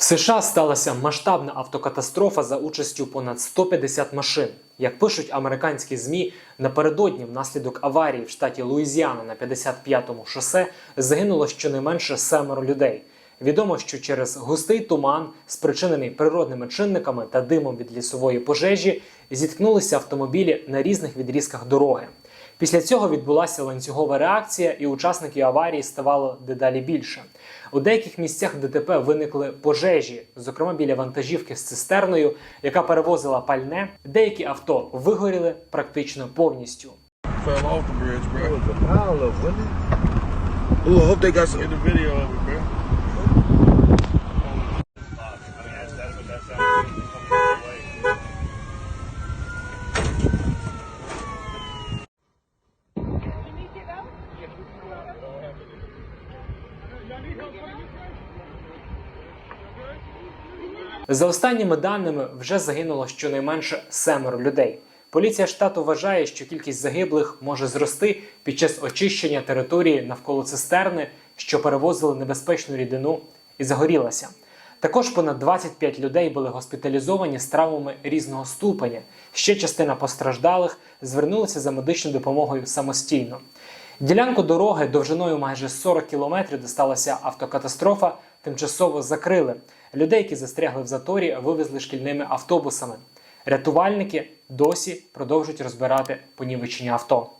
В США сталася масштабна автокатастрофа за участю понад 150 машин. Як пишуть американські змі, напередодні внаслідок аварії в штаті Луїзіана на 55-му шосе загинуло щонайменше семеро людей. Відомо, що через густий туман, спричинений природними чинниками та димом від лісової пожежі, зіткнулися автомобілі на різних відрізках дороги. Після цього відбулася ланцюгова реакція, і учасників аварії ставало дедалі більше. У деяких місцях ДТП виникли пожежі, зокрема біля вантажівки з цистерною, яка перевозила пальне. Деякі авто вигоріли практично повністю. fell off the bridge, bro. It was a pile of, wasn't it? Ooh, I hope they got some in the video of it, bro. За останніми даними вже загинуло щонайменше семеро людей. Поліція штату вважає, що кількість загиблих може зрости під час очищення території навколо цистерни, що перевозили небезпечну рідину і загорілася. Також понад 25 людей були госпіталізовані з травмами різного ступеня. Ще частина постраждалих звернулася за медичною допомогою самостійно. Ділянку дороги довжиною майже 40 кілометрів, де сталася автокатастрофа, тимчасово закрили. Людей, які застрягли в заторі, вивезли шкільними автобусами. Рятувальники досі продовжують розбирати понівечення авто.